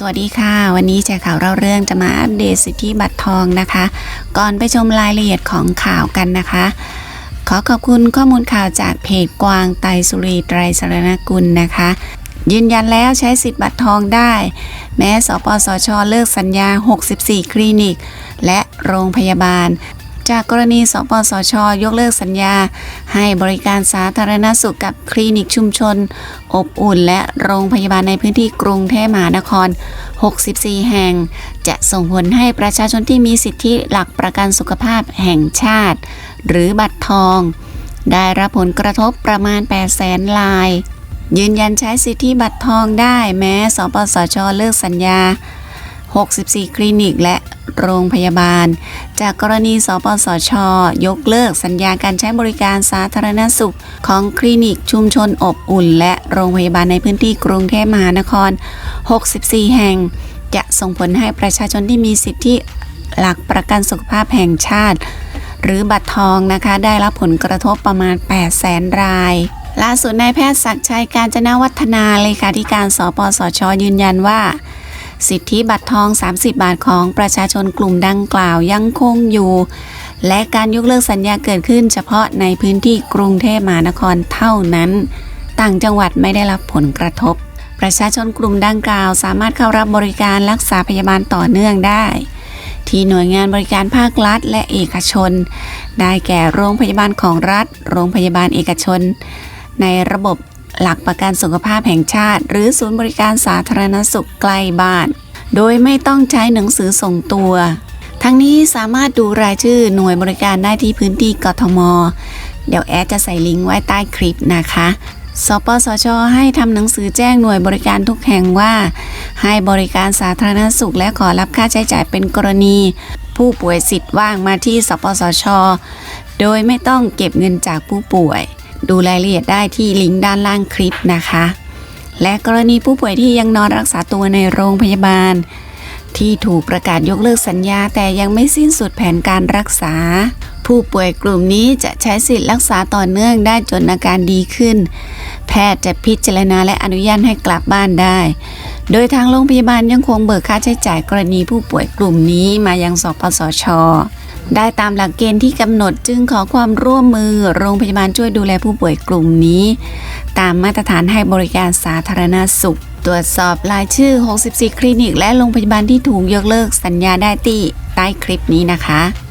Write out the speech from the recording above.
สวัสดีค่ะ วันนี้แชร์ข่าวเล่าเรื่องจะมาอัปเดตสิทธิบัตรทองนะคะ ก่อนไปชมรายละเอียดของข่าวกันนะคะ ขอขอบคุณข้อมูลข่าวจากเพจกวางไตสุรีไตรสรณกุลนะคะ ยืนยันแล้วใช้สิทธิบัตรทองได้ แม้สปสชเลิกสัญญา 64 คลินิก และโรงพยาบาล จากกรณีสปสช ยกเลิกสัญญา ให้บริการสาธารณสุขกับคลินิกชุมชน อบอุ่นและโรงพยาบาลในพื้นที่กรุงเทพมหานคร 64 แห่ง จะส่งผลให้ประชาชนที่มีสิทธิหลักประกันสุขภาพแห่งชาติ หรือบัตรทอง ได้รับผลกระทบประมาณ 8 แสนลาย ยืนยันใช้สิทธิบัตรทองได้แม้ สปสช เลิกสัญญา 64 คลินิกและ โรงพยาบาล จากกรณีสปสช ยกเลิกสัญญาการใช้บริการสาธารณสุข ของคลินิกชุมชนอบอุ่น และโรงพยาบาลในพื้นที่กรุงเทพมหานคร 64 แห่ง จะส่งผลให้ประชาชนที่มีสิทธิหลักประกันสุขภาพแห่งชาติ หรือบัตรทองนะคะ ได้รับผลกระทบประมาณ 8 0แสนรายล่าสุดนายแพทย์ศักดิ์ชัยการจนาวัฒนาเลขาธิการสปสช ยืนยันว่า สิทธิบัตรทอง 30 บาทของประชาชนกลุ่มดังกล่าวยังคงอยู่ และการยกเลิกสัญญาเกิดขึ้นเฉพาะในพื้นที่กรุงเทพมหานครเท่านั้น ต่างจังหวัดไม่ได้รับผลกระทบ ประชาชนกลุ่มดังกล่าว สามารถเข้ารับบริการรักษาพยาบาลต่อเนื่องได้ ที่หน่วยงานบริการภาครัฐและเอกชน ได้แก่โรงพยาบาลของรัฐ โรงพยาบาลเอกชน ในระบบ หลักประกันสุขภาพแห่งชาติ หรือศูนย์บริการสาธารณสุขใกล้บ้าน โดยไม่ต้องใช้หนังสือส่งตัว ทั้งนี้สามารถดูรายชื่อหน่วยบริการได้ที่พื้นที่กทม เดี๋ยวแอดจะใส่ลิงก์ไว้ใต้คลิปนะคะสปสช ให้ทำหนังสือแจ้งหน่วยบริการทุกแห่งว่า ให้บริการสาธารณสุขและขอรับค่าใช้จ่ายเป็นกรณี ผู้ป่วยสิทธิ์ว่างมาที่สปสช โดยไม่ต้องเก็บเงินจากผู้ป่วย ดูรายละเอียดได้ที่ลิงก์ด้านล่างคลิปนะคะ และกรณีผู้ป่วยที่ยังนอนรักษาตัวในโรงพยาบาล ที่ถูกประกาศยกเลิกสัญญา แต่ยังไม่สิ้นสุดแผนการรักษา ผู้ป่วยกลุ่มนี้จะใช้สิทธิ์รักษาต่อเนื่องได้จนอาการดีขึ้น แพทย์จะพิจารณาและอนุญาตให้กลับบ้านได้ โดยทางโรงพยาบาลยังคงเบิกค่าใช้จ่ายกรณีผู้ป่วยกลุ่มนี้มายังสปสช ได้ตามหลักเกณฑ์ที่กำหนดจึงขอความร่วมมือ โรงพยาบาลช่วยดูแลผู้ป่วยกลุ่มนี้ ตามมาตรฐานให้บริการสาธารณสุข ตรวจสอบรายชื่อ 64 คลินิก และโรงพยาบาลที่ถูกยกเลิกสัญญาได้ที่ใต้คลิปนี้นะคะ